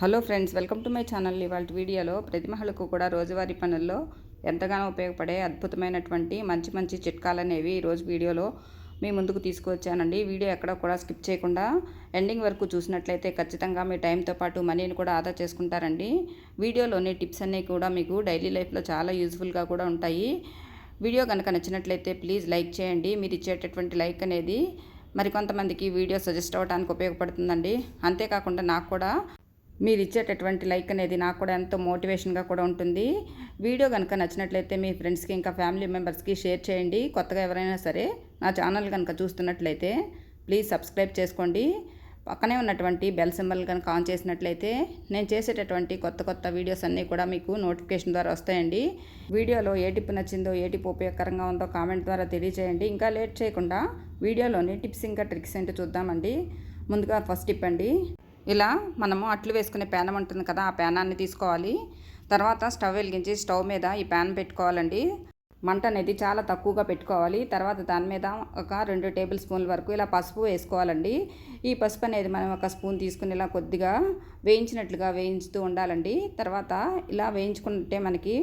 Hello friends welcome to my channel ఇవాళ వీడియోలో ప్రతి మహిళకు కూడా రోజువారీ పనుల్లో ఎంతగానో ఉపయోగపడే అద్భుతమైనటువంటి మంచి మంచి చిట్కాలు అనేవి ఈరోజు వీడియోలో మీ ముందుకు తీసుకువచ్చానండి. వీడియో ఎక్కడ కూడా స్కిప్ చేయకుండా ఎండింగ్ వరకు చూసినట్లయితే ఖచ్చితంగా మీ టైంతో పాటు మనీని కూడా ఆదా చేసుకుంటారండి. వీడియోలోని టిప్స్ అన్నీ కూడా మీకు డైలీ లైఫ్లో చాలా యూజ్ఫుల్గా కూడా ఉంటాయి. వీడియో కనుక నచ్చినట్లయితే ప్లీజ్ లైక్ చేయండి. మీరు ఇచ్చేటటువంటి లైక్ అనేది మరికొంతమందికి వీడియో సజెస్ట్ అవ్వడానికి ఉపయోగపడుతుందండి. అంతేకాకుండా నాకు కూడా మీరు ఇచ్చేటటువంటి లైక్ అనేది నాకు కూడా ఎంతో మోటివేషన్గా కూడా ఉంటుంది. వీడియో కనుక నచ్చినట్లయితే మీ ఫ్రెండ్స్కి ఇంకా ఫ్యామిలీ మెంబర్స్కి షేర్ చేయండి. కొత్తగా ఎవరైనా సరే నా ఛానల్ కనుక చూస్తున్నట్లయితే ప్లీజ్ సబ్స్క్రైబ్ చేసుకోండి. పక్కనే ఉన్నటువంటి బెల్ సింబల్ కనుక ఆన్ చేసినట్లయితే నేను చేసేటటువంటి కొత్త కొత్త వీడియోస్ అన్నీ కూడా మీకు నోటిఫికేషన్ ద్వారా వస్తాయండి. వీడియోలో ఏ టిప్ నచ్చిందో ఏ టిప్ ఉపయోగకరంగా ఉందో కామెంట్ ద్వారా తెలియచేయండి ఇంకా లేట్ చేయకుండా వీడియోలోని టిప్స్ ఇంకా ట్రిక్స్ ఏంటో చూద్దామండి. ముందుగా ఫస్ట్ టిప్ అండి. ఇలా మనము అట్లు వేసుకునే పేనం ఉంటుంది కదా ఆ పేనాన్ని తీసుకోవాలి. తర్వాత స్టవ్ వెలిగించి స్టవ్ మీద ఈ ప్యాన్ పెట్టుకోవాలండి. మంట అనేది చాలా తక్కువగా పెట్టుకోవాలి. తర్వాత దాని మీద ఒక రెండు టేబుల్ స్పూన్ల వరకు ఇలా పసుపు వేసుకోవాలండి. ఈ పసుపు అనేది మనం ఒక స్పూన్ తీసుకుని ఇలా కొద్దిగా వేయించినట్లుగా వేయించుతూ ఉండాలండి. తర్వాత ఇలా వేయించుకుంటే మనకి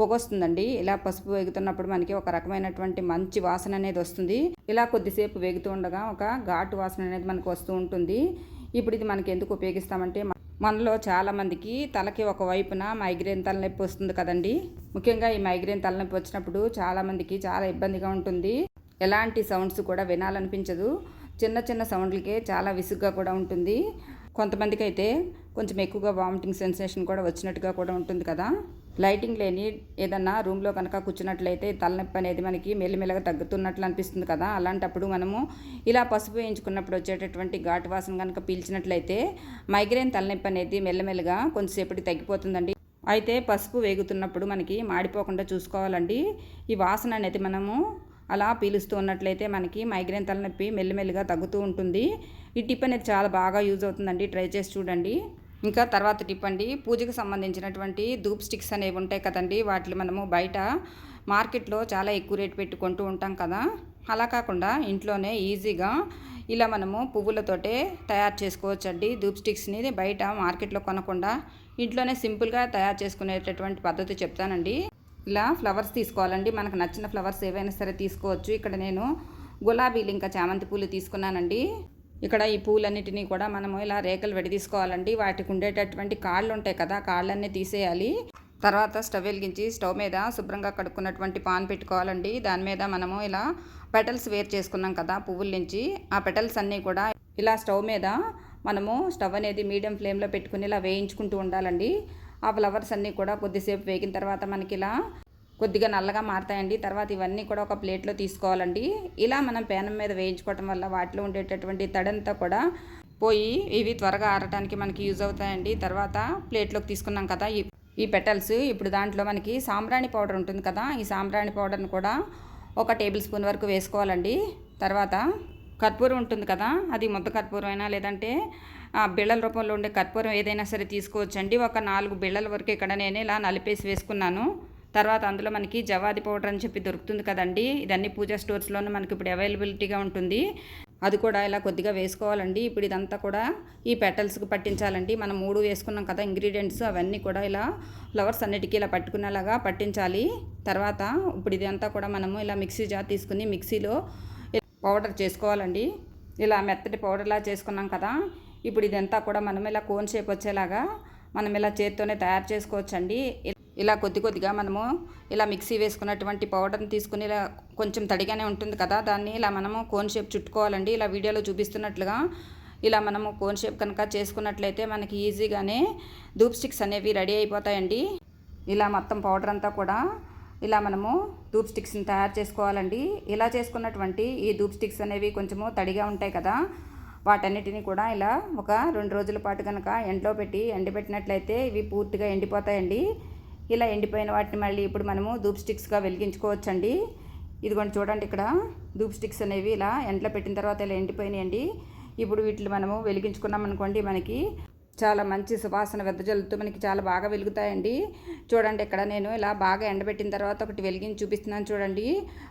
పొగ వస్తుందండి ఇలా పసుపు వేగుతున్నప్పుడు మనకి ఒక రకమైనటువంటి మంచి వాసన అనేది వస్తుంది. ఇలా కొద్దిసేపు వేగుతూ ఉండగా ఒక ఘాటు వాసన అనేది మనకు వస్తూ ఉంటుంది. ఇప్పుడు ఇది మనకి ఎందుకు ఉపయోగిస్తామంటే మనలో చాలామందికి తలకి ఒక వైపున మైగ్రేన్ తలనొప్పి వస్తుంది కదండి. ముఖ్యంగా ఈ మైగ్రేన్ తలనొప్పి వచ్చినప్పుడు చాలామందికి చాలా ఇబ్బందిగా ఉంటుంది. ఎలాంటి సౌండ్స్ కూడా వినాలనిపించదు. చిన్న చిన్న సౌండ్లకే చాలా విసుగ్గా కూడా ఉంటుంది. కొంతమందికి అయితే కొంచెం ఎక్కువగా వామిటింగ్ సెన్సేషన్ కూడా వచ్చినట్టుగా కూడా ఉంటుంది కదా. లైటింగ్ లేని ఏదన్నా రూమ్లో కనుక కూర్చున్నట్లయితే తలనొప్పి అనేది మనకి మెల్లిమెల్లగా తగ్గుతున్నట్లు అనిపిస్తుంది కదా. అలాంటప్పుడు మనము ఇలా పసుపు వేయించుకున్నప్పుడు వచ్చేటటువంటి ఘాటు వాసన కనుక పీల్చినట్లయితే మైగ్రేన్ తలనొప్పి అనేది మెల్లమెల్లగా కొంతసేపటి తగ్గిపోతుందండి. అయితే పసుపు వేగుతున్నప్పుడు మనకి మాడిపోకుండా చూసుకోవాలండి. ఈ వాసన అనేది మనము అలా పీలుస్తూ ఉన్నట్లయితే మనకి మైగ్రేన్ తలనొప్పి మెల్లిమెల్లిగా తగ్గుతూ ఉంటుంది. ఈ టిప్ అనేది చాలా బాగా యూజ్ అవుతుందండి. ట్రై చేసి చూడండి. ఇంకా తర్వాత టిప్ అండి పూజకు సంబంధించినటువంటి ధూప్ స్టిక్స్ అనేవి ఉంటాయి కదండి. వాటిని మనము బయట మార్కెట్లో చాలా ఎక్కువ రేటు పెట్టుకుంటూ ఉంటాం కదా. అలా కాకుండా ఇంట్లోనే ఈజీగా ఇలా మనము పువ్వులతోటే తయారు చేసుకోవచ్చండి. ధూప్ స్టిక్స్ని బయట మార్కెట్లో కొనకుండా ఇంట్లోనే సింపుల్గా తయారు చేసుకునేటటువంటి పద్ధతి చెప్తానండి. ఇలా ఫ్లవర్స్ తీసుకోవాలండి. మనకు నచ్చిన ఫ్లవర్స్ ఏవైనా సరే తీసుకోవచ్చు. ఇక్కడ నేను గులాబీలు ఇంకా చామంతి పూలు తీసుకున్నానండి. ఇక్కడ ఈ పూలన్నిటినీ కూడా మనము ఇలా రేకలు విడదీసుకోవాలండి వాటికి ఉండేటటువంటి కాళ్ళు ఉంటాయి కదా కాళ్ళన్నీ తీసేయాలి. తర్వాత స్టవ్ వెలిగించి స్టవ్ మీద శుభ్రంగా కడుక్కున్నటువంటి పాన్ పెట్టుకోవాలండి. దాని మీద మనము ఇలా పెటల్స్ వేర్ చేసుకున్నాం కదా పువ్వుల నుంచి. ఆ పెటల్స్ అన్నీ కూడా ఇలా స్టవ్ మీద మనము స్టవ్ అనేది మీడియం ఫ్లేమ్లో పెట్టుకుని ఇలా వేయించుకుంటూ ఉండాలండి. ఆ ఫ్లవర్స్ అన్నీ కూడా కొద్దిసేపు వేగిన తర్వాత మనకి ఇలా కొద్దిగా నల్లగా మారుతాయండి. తర్వాత ఇవన్నీ కూడా ఒక ప్లేట్లో తీసుకోవాలండి. ఇలా మనం పేనం మీద వేయించుకోవటం వల్ల వాటిలో ఉండేటటువంటి తడంతా కూడా పోయి ఇవి త్వరగా ఆరటానికి మనకి యూజ్ అవుతాయండి. తర్వాత ప్లేట్లోకి తీసుకున్నాం కదా ఈ ఈ పెటల్స్. ఇప్పుడు దాంట్లో మనకి సాంబ్రాణి పౌడర్ ఉంటుంది కదా ఈ సాంబ్రాణి పౌడర్ని కూడా ఒక టేబుల్ స్పూన్ వరకు వేసుకోవాలండి. తర్వాత కర్పూరం ఉంటుంది కదా అది ముద్ద కర్పూరం అయినా లేదంటే బిళ్ళల రూపంలో ఉండే కర్పూరం ఏదైనా సరే తీసుకోవచ్చండి. ఒక నాలుగు బిళ్ళల వరకు ఇక్కడ నేను ఇలా నలిపేసి వేసుకున్నాను. తర్వాత అందులో మనకి జవాది పౌడర్ అని చెప్పి దొరుకుతుంది కదండి. ఇదన్నీ పూజా స్టోర్స్లోనూ మనకి ఇప్పుడు అవైలబిలిటీగా ఉంటుంది. అది కూడా ఇలా కొద్దిగా వేసుకోవాలండి. ఇప్పుడు ఇదంతా కూడా ఈ పెటల్స్కి పట్టించాలండి. మనం మూడు వేసుకున్నాం కదా ఇంగ్రీడియంట్స్ అవన్నీ కూడా ఇలా ఫ్లవర్స్ అన్నిటికీ ఇలా పట్టుకునేలాగా పట్టించాలి. తర్వాత ఇప్పుడు ఇదంతా కూడా మనము ఇలా మిక్సీ జార్ తీసుకుని మిక్సీలో పౌడర్ చేసుకోవాలండి. ఇలా మెత్తటి పౌడర్లా చేసుకున్నాం కదా ఇప్పుడు ఇదంతా కూడా మనం ఇలా కోన్ షేప్ వచ్చేలాగా మనం ఇలా చేత్తోనే తయారు చేసుకోవచ్చండి. ఇలా కొద్ది కొద్దిగా మనము ఇలా మిక్సీ వేసుకున్నటువంటి పౌడర్ని తీసుకుని ఇలా కొంచెం తడిగానే ఉంటుంది కదా దాన్ని ఇలా మనము కోన్ షేప్ చుట్టుకోవాలండి. ఇలా వీడియోలో చూపిస్తున్నట్లుగా ఇలా మనము కోన్ షేప్ కనుక చేసుకున్నట్లయితే మనకి ఈజీగానే ధూప్ స్టిక్స్ అనేవి రెడీ అయిపోతాయండి. ఇలా మొత్తం పౌడర్ అంతా కూడా ఇలా మనము ధూప్ స్టిక్స్ని తయారు చేసుకోవాలండి. ఇలా చేసుకున్నటువంటి ఈ ధూప్ స్టిక్స్ అనేవి కొంచెము తడిగా ఉంటాయి కదా వాటన్నిటిని కూడా ఇలా ఒక రెండు రోజుల పాటు కనుక ఎండలో పెట్టి ఎండబెట్టినట్లయితే ఇవి పూర్తిగా ఎండిపోతాయండి. ఇలా ఎండిపోయిన వాటిని మళ్ళీ ఇప్పుడు మనము ధూప్ స్టిక్స్గా వెలిగించుకోవచ్చండి. ఇదిగోండి చూడండి ఇక్కడ ధూప్ స్టిక్స్ అనేవి ఇలా ఎండలో పెట్టిన తర్వాత ఇలా ఎండిపోయినాయండి. ఇప్పుడు వీటిని మనము వెలిగించుకున్నాం అనుకోండి మనకి చాలా మంచి సువాసన వెదజల్లుతూ మనకి చాలా బాగా వెలుగుతాయండి. చూడండి ఇక్కడ నేను ఇలా బాగా ఎండబెట్టిన తర్వాత ఒకటి వెలిగించి చూపిస్తున్నాను చూడండి.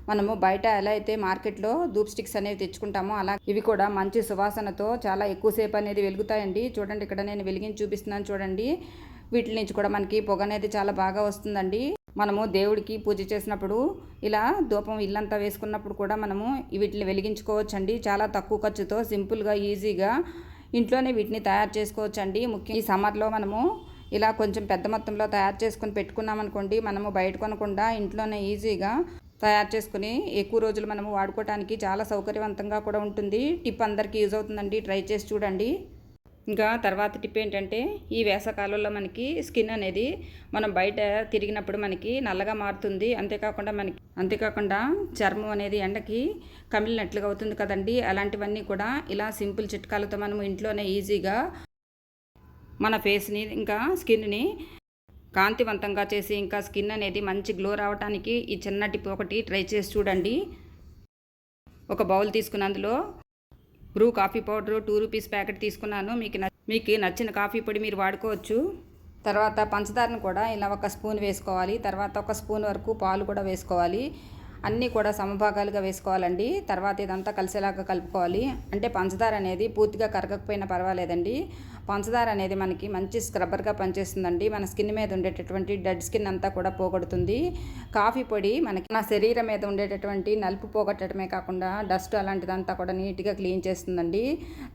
మనము బయట ఎలా అయితే మార్కెట్లో ధూప్ స్టిక్స్ అనేవి తెచ్చుకుంటామో అలా ఇవి కూడా మంచి సువాసనతో చాలా ఎక్కువసేపు అనేది వెలుగుతాయండి. చూడండి ఇక్కడ నేను వెలిగించి చూపిస్తున్నాను చూడండి. వీటి నుంచి కూడా మనకి పొగ అనేది చాలా బాగా వస్తుందండి. మనము దేవుడికి పూజ చేసినప్పుడు ఇలా ధూపం ఇల్లంతా వేసుకున్నప్పుడు కూడా మనము వీటిని వెలిగించుకోవచ్చండి. చాలా తక్కువ ఖర్చుతో సింపుల్గా ఈజీగా ఇంట్లోనే వీటిని తయారు చేసుకోవచ్చండి. ముఖ్యం ఈ సమ్మర్లో మనము ఇలా కొంచెం పెద్ద మొత్తంలో తయారు చేసుకుని పెట్టుకున్నాం అనుకోండి మనము బయట కొనకుండా ఇంట్లోనే ఈజీగా తయారు చేసుకుని ఎక్కువ రోజులు మనము వాడుకోవడానికి చాలా సౌకర్యవంతంగా కూడా ఉంటుంది. టిప్ అందరికీ యూజ్ అవుతుందండి. ట్రై చేసి చూడండి. ఇంకా తర్వాత టిప్ ఏంటంటే ఈ వేసవకాలంలో మనకి స్కిన్ అనేది మనం బయట తిరిగినప్పుడు మనకి నల్లగా మారుతుంది. అంతేకాకుండా మనకి అంతేకాకుండా చర్మం అనేది ఎండకి కమిలినట్లుగా అవుతుంది కదండి. అలాంటివన్నీ కూడా ఇలా సింపుల్ చిట్కాలతో మనం ఇంట్లోనే ఈజీగా మన ఫేస్ని ఇంకా స్కిన్ని కాంతివంతంగా చేసి ఇంకా స్కిన్ అనేది మంచి గ్లో రావడానికి ఈ చిన్న టిప్ ఒకటి ట్రై చేసి చూడండి. ఒక bowl తీసుకున్నందులో Bru coffee powder two rupees packet తీసుకున్నాను. మీకు మీకు నచ్చిన కాఫీ పొడి మీరు వాడుకోవచ్చు. తర్వాత పంచదారను కూడా ఇలా ఒక స్పూన్ వేసుకోవాలి. తర్వాత ఒక స్పూన్ వరకు పాలు కూడా వేసుకోవాలి. అన్నీ కూడా సమభాగాలుగా వేసుకోవాలండి. తర్వాత ఇదంతా కలిసేలాగా కలుపుకోవాలి. అంటే పంచదార అనేది పూర్తిగా కరగకపోయినా పర్వాలేదండి. పంచదార అనేది మనకి మంచి స్క్రబ్బర్గా పనిచేస్తుందండి. మన స్కిన్ మీద ఉండేటటువంటి డెడ్ స్కిన్ అంతా కూడా పోగొడుతుంది. కాఫీ పొడి మనకి నా శరీరం మీద ఉండేటటువంటి నలుపు పోగొట్టడమే కాకుండా డస్ట్ అలాంటిదంతా కూడా నీట్గా క్లీన్ చేస్తుందండి.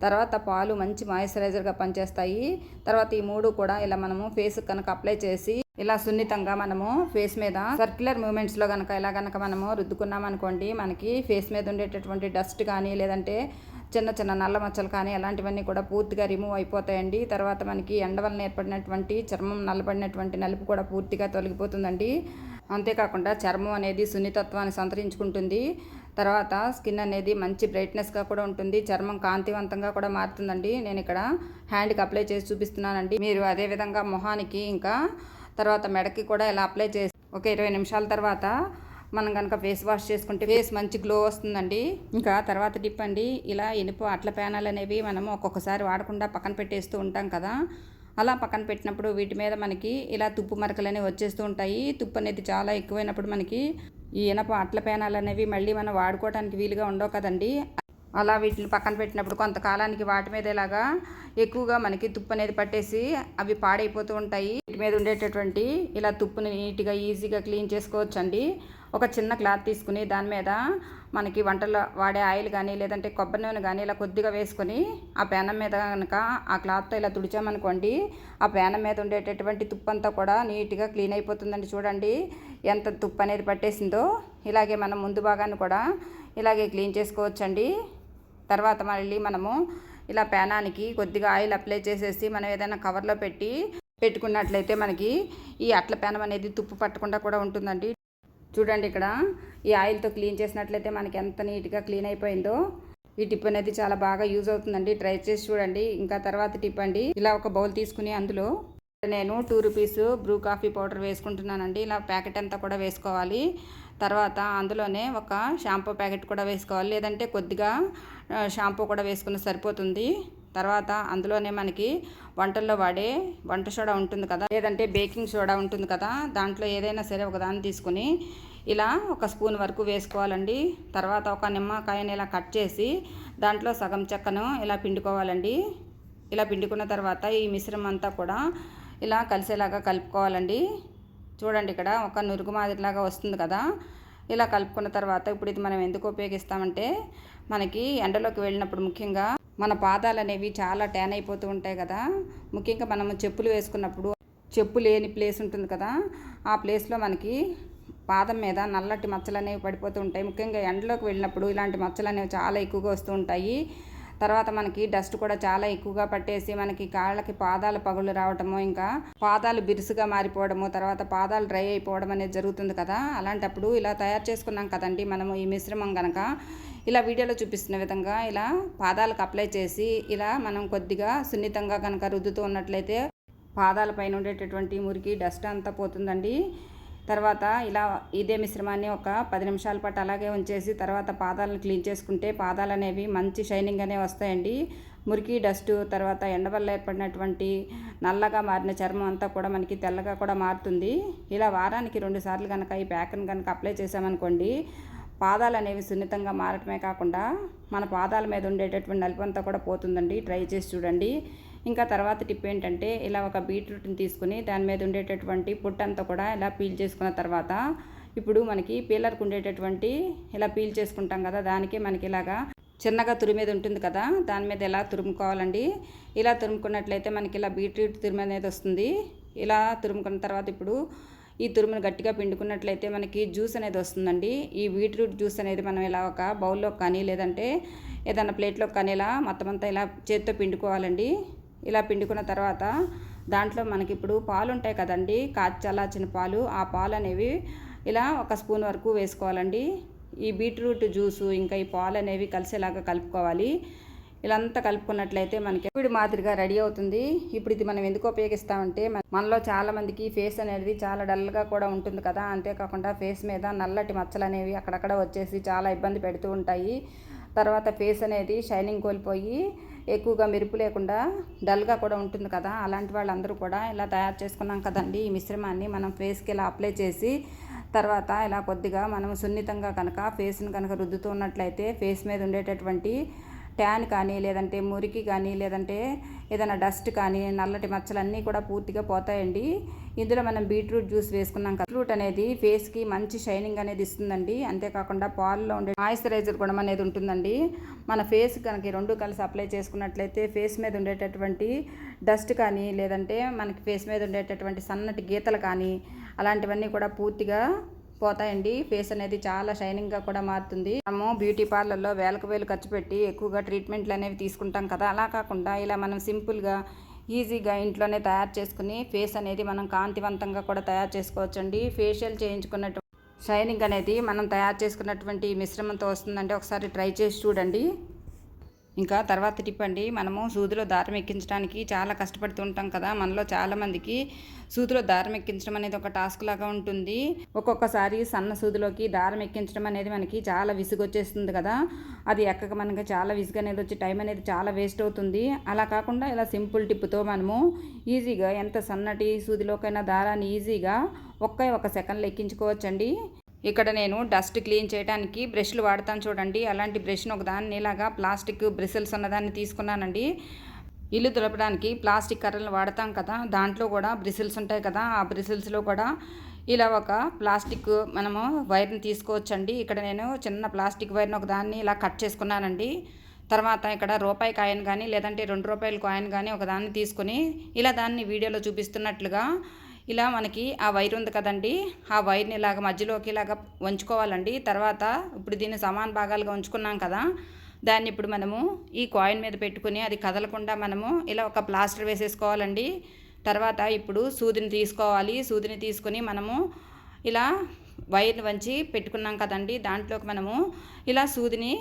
తర్వాత పాలు మంచి మాయిశ్చరైజర్గా పనిచేస్తాయి. తర్వాత ఈ మూడు కూడా ఇలా మనము ఫేస్ కనుక అప్లై చేసి ఇలా సున్నితంగా మనము ఫేస్ మీద సర్క్యులర్ మూమెంట్స్లో కనుక ఇలా కనుక మనము రుద్దుకున్నాం అనుకోండి మనకి ఫేస్ మీద ఉండేటటువంటి డస్ట్ కానీ లేదంటే చిన్న చిన్న నల్ల మచ్చలు కానీ అలాంటివన్నీ కూడా పూర్తిగా రిమూవ్ అయిపోతాయండి. తర్వాత మనకి ఎండ వలన ఏర్పడినటువంటి చర్మం నల్లబడినటువంటి నలుపు కూడా పూర్తిగా తొలగిపోతుందండి. అంతేకాకుండా చర్మం అనేది సున్నితత్వాన్ని సంతరించుకుంటుంది. తర్వాత స్కిన్ అనేది మంచి బ్రైట్నెస్గా కూడా ఉంటుంది. చర్మం కాంతివంతంగా కూడా మారుతుందండి. నేను ఇక్కడ హ్యాండ్కి అప్లై చేసి చూపిస్తున్నానండి. మీరు అదేవిధంగా మొహానికి ఇంకా తర్వాత మెడకి కూడా ఇలా అప్లై చేసి ఒక ఇరవై నిమిషాల తర్వాత మనం కనుక ఫేస్ వాష్ చేసుకుంటే ఫేస్ మంచి గ్లో వస్తుందండి. ఇంకా తర్వాత టిప్ అండి ఇలా ఇనుపు అట్ల ప్యానల్ అనేవి మనం ఒక్కొక్కసారి వాడకుండా పక్కన పెట్టేస్తూ ఉంటాం కదా. అలా పక్కన పెట్టినప్పుడు వీటి మీద మనకి ఇలా తుప్పు మరకలు అనేవి వచ్చేస్తూ ఉంటాయి. తుప్పు అనేది చాలా ఎక్కువైనప్పుడు మనకి ఈ ఇనప అట్ల పేనాలు అనేవి మళ్ళీ మనం వాడుకోవడానికి వీలుగా ఉండవు కదండి. అలా వీటిని పక్కన పెట్టినప్పుడు కొంతకాలానికి వాటి మీద ఇలాగా ఎక్కువగా మనకి తుప్పు అనేది పట్టేసి అవి పాడైపోతూ ఉంటాయి. వీటి మీద ఉండేటటువంటి ఇలా తుప్పుని నీట్గా ఈజీగా క్లీన్ చేసుకోవచ్చండి. ఒక చిన్న క్లాత్ తీసుకుని దాని మీద మనకి వంటలో వాడే ఆయిల్ కానీ లేదంటే కొబ్బరి నూనె కానీ ఇలా కొద్దిగా వేసుకొని ఆ పేనం మీద కనుక ఆ క్లాత్తో ఇలా తుడిచామనుకోండి ఆ పేనం మీద ఉండేటటువంటి తుప్పు అంతా కూడా నీట్గా క్లీన్ అయిపోతుందండి. చూడండి ఎంత తుప్పు అనేది పట్టేసిందో. ఇలాగే మనం ముందు భాగాన్ని కూడా ఇలాగే క్లీన్ చేసుకోవచ్చండి. తర్వాత మళ్ళీ మనము ఇలా పేనానికి కొద్దిగా ఆయిల్ అప్లై చేసేసి మనం ఏదైనా కవర్లో పెట్టి పెట్టుకున్నట్లయితే మనకి ఈ అట్ల పేనం అనేది తుప్పు పట్టకుండా కూడా ఉంటుందండి. చూడండి ఇక్కడ ఈ ఆయిల్తో క్లీన్ చేసినట్లయితే మనకి ఎంత నీట్గా క్లీన్ అయిపోయిందో. ఈ టిప్ అనేది చాలా బాగా యూజ్ అవుతుందండి. ట్రై చేసి చూడండి. ఇంకా తర్వాత టిప్ అండి. ఇలా ఒక బౌల్ తీసుకుని అందులో నేను two rupees Bru coffee powder వేసుకుంటున్నానండి. ఇలా ప్యాకెట్ అంతా కూడా వేసుకోవాలి. తర్వాత అందులోనే ఒక షాంపూ ప్యాకెట్ కూడా వేసుకోవాలి. లేదంటే కొద్దిగా షాంపూ కూడా వేసుకున్న సరిపోతుంది. తర్వాత అందులోనే మనకి వంటల్లో వాడే వంట సోడా ఉంటుంది కదా లేదంటే బేకింగ్ సోడా ఉంటుంది కదా దాంట్లో ఏదైనా సరే ఒకదాన్ని తీసుకుని ఇలా ఒక స్పూన్ వరకు వేసుకోవాలండి. తర్వాత ఒక నిమ్మకాయని ఇలా కట్ చేసి దాంట్లో సగం చెక్కను ఇలా పిండుకోవాలండి. ఇలా పిండుకున్న తర్వాత ఈ మిశ్రమం అంతా కూడా ఇలా కలిసేలాగా కలుపుకోవాలండి. చూడండి ఇక్కడ ఒక నురుగు మాదిరిలాగా వస్తుంది కదా ఇలా కలుపుకున్న తర్వాత ఇప్పుడు ఇది మనం ఎందుకు ఉపయోగిస్తామంటే మనకి ఎండలోకి వెళ్ళినప్పుడు ముఖ్యంగా మన పాదాలు అనేవి చాలా ట్యాన్ అయిపోతూ ఉంటాయి కదా. ముఖ్యంగా మనము చెప్పులు వేసుకున్నప్పుడు చెప్పు లేని ప్లేస్ ఉంటుంది కదా. ఆ ప్లేస్లో మనకి పాదం మీద నల్లటి మచ్చలు అనేవి పడిపోతూ ఉంటాయి. ముఖ్యంగా ఎండలోకి వెళ్ళినప్పుడు ఇలాంటి మచ్చలు అనేవి చాలా ఎక్కువగా వస్తూ ఉంటాయి. తర్వాత మనకి డస్ట్ కూడా చాలా ఎక్కువగా పట్టేసి మనకి కాళ్ళకి పాదాలు పగులు రావటము ఇంకా పాదాలు బిరుసుగా మారిపోవడము తర్వాత పాదాలు డ్రై అయిపోవడం అనేది జరుగుతుంది కదా. అలాంటప్పుడు ఇలా తయారు చేసుకున్నాం కదండి మనము ఈ మిశ్రమం కనుక ఇలా వీడియోలో చూపిస్తున్న విధంగా ఇలా పాదాలకు అప్లై చేసి ఇలా మనం కొద్దిగా సున్నితంగా కనుక రుద్దుతూ ఉన్నట్లయితే పాదాల పైన ఉండేటటువంటి మురికి డస్ట్ అంతా పోతుందండి. తర్వాత ఇలా ఇదే మిశ్రమాన్ని ఒక పది నిమిషాల పాటు అలాగే ఉంచేసి తర్వాత పాదాలను క్లీన్ చేసుకుంటే పాదాలు అనేవి మంచి షైనింగ్ అనేవి వస్తాయండి. మురికి డస్ట్ తర్వాత ఎండ వల్ల ఏర్పడినటువంటి నల్లగా మారిన చర్మం అంతా కూడా మనకి తెల్లగా కూడా మారుతుంది. ఇలా వారానికి రెండు సార్లు కనుక ఈ ప్యాక్ని కనుక అప్లై చేసామనుకోండి పాదాలు అనేవి సున్నితంగా మారటమే కాకుండా మన పాదాల మీద ఉండేటటువంటి నలుపంతా కూడా పోతుందండి. ట్రై చేసి చూడండి. ఇంకా తర్వాత టిప్ ఏంటంటే ఇలా ఒక బీట్రూట్ని తీసుకుని దాని మీద ఉండేటటువంటి పుట్టంతా కూడా ఇలా పీల్ చేసుకున్న తర్వాత ఇప్పుడు మనకి పీలర్కి ఉండేటటువంటి ఇలా పీల్ చేసుకుంటాం కదా దానికి మనకి ఇలాగా చిన్నగా తురిమేది ఉంటుంది కదా దాని మీద ఎలా తురుముకోవాలండి? ఇలా తురుముకున్నట్లయితే మనకి ఇలా బీట్రూట్ తురిమి అనేది వస్తుంది ఇలా తురుముకున్న తర్వాత ఇప్పుడు ఈ తురుమును గట్టిగా పిండుకున్నట్లయితే మనకి జ్యూస్ అనేది వస్తుందండి. ఈ బీట్రూట్ జ్యూస్ అనేది మనం ఇలా ఒక బౌల్లో కానీ లేదంటే ఏదైనా ప్లేట్లో కానీ ఇలా మొత్తం అంతా ఇలా చేతితో పిండుకోవాలండి. ఇలా పిండుకున్న తర్వాత దాంట్లో మనకి ఇప్పుడు పాలు ఉంటాయి కదండి. కాచలాచిన పాలు. ఆ పాలు అనేవి ఇలా ఒక స్పూన్ వరకు వేసుకోవాలండి. ఈ బీట్రూట్ జ్యూసు ఇంకా ఈ పాలు అనేవి కలిసేలాగా కలుపుకోవాలి. ఇలా అంతా కలుపుకున్నట్లయితే మనకి ఇప్పుడు మాదిరిగా రెడీ అవుతుంది. ఇప్పుడు ఇది మనం ఎందుకు ఉపయోగిస్తామంటే మనలో చాలా మందికి ఫేస్ అనేది చాలా డల్గా కూడా ఉంటుంది కదా. అంతేకాకుండా ఫేస్ మీద నల్లటి మచ్చలు అనేవి అక్కడక్కడ వచ్చేసి చాలా ఇబ్బంది పెడుతూ ఉంటాయి. తర్వాత ఫేస్ అనేది షైనింగ్ కోల్పోయి ఎక్కువగా మెరుపు లేకుండా డల్గా కూడా ఉంటుంది కదా. అలాంటి వాళ్ళందరూ కూడా ఇలా తయారు చేసుకున్నాం కదండి ఈ మిశ్రమాన్ని మనం ఫేస్కి ఇలా అప్లై చేసి తర్వాత ఇలా కొద్దిగా మనం సున్నితంగా కనుక ఫేస్ని కనుక రుద్దుతూ ఉన్నట్లయితే ఫేస్ మీద ఉండేటటువంటి ట్యాన్ కానీ లేదంటే మురికి కానీ లేదంటే ఏదైనా డస్ట్ కానీ నల్లటి మచ్చలన్నీ కూడా పూర్తిగా పోతాయండి. ఇందులో మనం బీట్రూట్ జ్యూస్ వేసుకున్నాం బీట్రూట్ అనేది ఫేస్కి మంచి షైనింగ్ అనేది ఇస్తుందండి. అంతేకాకుండా పాల్లో ఉండే మాయిశ్చరైజర్ గుణం అనేది ఉంటుందండి. మన ఫేస్ కనుక రెండు కలిసి అప్లై చేసుకున్నట్లయితే ఫేస్ మీద ఉండేటటువంటి డస్ట్ కానీ లేదంటే మనకి ఫేస్ మీద ఉండేటటువంటి సన్నటి గీతలు కానీ అలాంటివన్నీ కూడా పూర్తిగా పోతాయండి. ఫేస్ అనేది చాలా షైనింగ్గా కూడా మారుతుంది. మనము బ్యూటీ పార్లర్లో వేలకు వేలు ఖర్చు పెట్టి ఎక్కువగా ట్రీట్మెంట్లు అనేవి తీసుకుంటాం కదా. అలా కాకుండా ఇలా మనం సింపుల్గా ఈజీగా ఇంట్లోనే తయారు చేసుకుని ఫేస్ అనేది మనం కాంతివంతంగా కూడా తయారు చేసుకోవచ్చండి. ఫేషియల్ చేయించుకున్నట్టు షైనింగ్ అనేది మనం తయారు చేసుకున్నటువంటి మిశ్రమంతో వస్తుందంటే ఒకసారి ట్రై చేసి చూడండి. ఇంకా తర్వాత టిప్ అండి మనము సూదిలో దారం ఎక్కించడానికి చాలా కష్టపడుతూ ఉంటాం కదా. మనలో చాలామందికి సూదిలో దారం ఎక్కించడం అనేది ఒక టాస్క్ లాగా ఉంటుంది. ఒక్కొక్కసారి సన్న సూదిలోకి దారం ఎక్కించడం అనేది మనకి చాలా విసుగు వచ్చేస్తుంది కదా. అది ఎక్కక మనకి చాలా విసుగు అనేది వచ్చి టైం అనేది చాలా వేస్ట్ అవుతుంది. అలా కాకుండా ఇలా సింపుల్ టిప్తో మనము ఈజీగా ఎంత సన్నటి సూదిలోకైనా దారాన్ని ఈజీగా ఒక్క ఒక సెకండ్లో ఎక్కించుకోవచ్చండి. ఇక్కడ నేను డస్ట్ క్లీన్ చేయడానికి బ్రష్లు వాడతాను చూడండి. అలాంటి బ్రష్ను ఒకదాన్ని ఇలాగా ప్లాస్టిక్ బ్రిసిల్స్ ఉన్నదాన్ని తీసుకున్నానండి. ఇల్లు దులపడానికి ప్లాస్టిక్ కర్రలు వాడతాం కదా. దాంట్లో కూడా బ్రిసిల్స్ ఉంటాయి కదా. ఆ బ్రిసిల్స్లో కూడా ఇలా ఒక ప్లాస్టిక్ మనము వైర్ని తీసుకోవచ్చండి. ఇక్కడ నేను చిన్న ప్లాస్టిక్ వైర్ని ఒక దాన్ని ఇలా కట్ చేసుకున్నానండి. తర్వాత ఇక్కడ రూపాయి కాయిన్ కానీ లేదంటే రెండు రూపాయల కాయిన్ కానీ ఒక దాన్ని తీసుకొని ఇలా దాన్ని వీడియోలో చూపిస్తున్నట్లుగా ఇలా మనకి ఆ వైర్ ఉంది కదండి ఆ వైర్ని ఇలాగ మధ్యలోకి ఇలాగ వంచుకోవాలండి. తర్వాత ఇప్పుడు దీన్ని సమాన భాగాలుగా ఉంచుకున్నాం కదా దాన్ని ఇప్పుడు మనము ఈ కాయిన్ మీద పెట్టుకుని అది కదలకుండా మనము ఇలా ఒక ప్లాస్టర్ వేసేసుకోవాలండి. తర్వాత ఇప్పుడు సూదిని తీసుకోవాలి. సూదిని తీసుకొని మనము ఇలా వైర్ని వంచి పెట్టుకున్నాం కదండి దాంట్లోకి మనము ఇలా సూదిని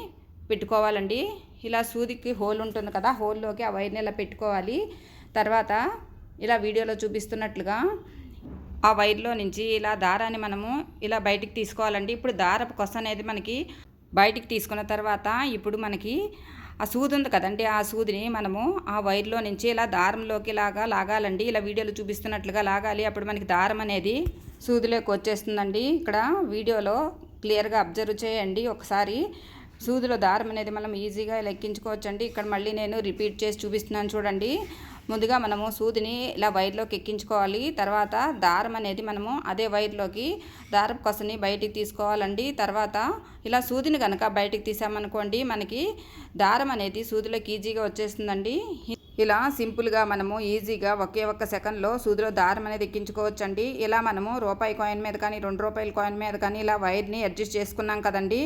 పెట్టుకోవాలండి. ఇలా సూదికి హోల్ ఉంటుంది కదా హోల్లోకి ఆ వైర్ని ఇలా పెట్టుకోవాలి. తర్వాత ఇలా వీడియోలో చూపిస్తున్నట్లుగా ఆ వైర్లో నుంచి ఇలా దారాన్ని మనము ఇలా బయటికి తీసుకోవాలండి. ఇప్పుడు దారపు కొస అనేది మనకి బయటికి తీసుకున్న తర్వాత ఇప్పుడు మనకి ఆ సూది ఉంది కదండి. ఆ సూదిని మనము ఆ వైర్లో నుంచి ఇలా దారంలోకి లాగా లాగాలండి. ఇలా వీడియోలో చూపిస్తున్నట్లుగా లాగాలి. అప్పుడు మనకి దారం అనేది సూదిలోకి వచ్చేస్తుందండి. ఇక్కడ వీడియోలో క్లియర్గా అబ్జర్వ్ చేయండి. ఒకసారి సూదిలో దారం అనేది మనం ఈజీగా లెక్కించుకోవచ్చండి. ఇక్కడ మళ్ళీ నేను రిపీట్ చేసి చూపిస్తున్నాను చూడండి. ముందుగా మనము సూదిని ఇలా వైర్లోకి ఎక్కించుకోవాలి. తర్వాత దారం అనేది మనము అదే వైర్లోకి దారం కొసని బయటికి తీసుకోవాలండి. తర్వాత ఇలా సూదిని కనుక బయటికి తీసామనుకోండి మనకి దారం అనేది సూదిలోకి ఈజీగా వచ్చేస్తుందండి. ఇలా సింపుల్గా మనము ఈజీగా ఒకే ఒక్క సెకండ్లో సూదిలో దారం అనేది ఎక్కించుకోవచ్చు అండి ఇలా మనము రూపాయి కాయిన్ మీద కానీ రెండు రూపాయల కాయిన్ మీద కానీ ఇలా వైర్ని అడ్జస్ట్ చేసుకున్నాం కదండి.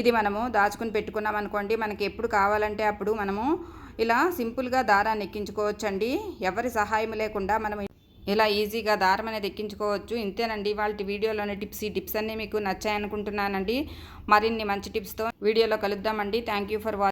ఇది మనము దాచుకుని పెట్టుకున్నాం అనుకోండి మనకి ఎప్పుడు కావాలంటే అప్పుడు మనము ఇలా సింపుల్గా దారాన్ని ఎక్కించుకోవచ్చండి. ఎవరి సహాయం లేకుండా మనం ఇలా ఈజీగా దారం అనేది ఎక్కించుకోవచ్చు. ఇంతేనండి. వాళ్ళ వీడియోలోని టిప్స్ ఈ టిప్స్ అన్నీ మీకు నచ్చాయనుకుంటున్నానండి. మరిన్ని మంచి టిప్స్తో వీడియోలో కలుద్దామండి. Thank you for watching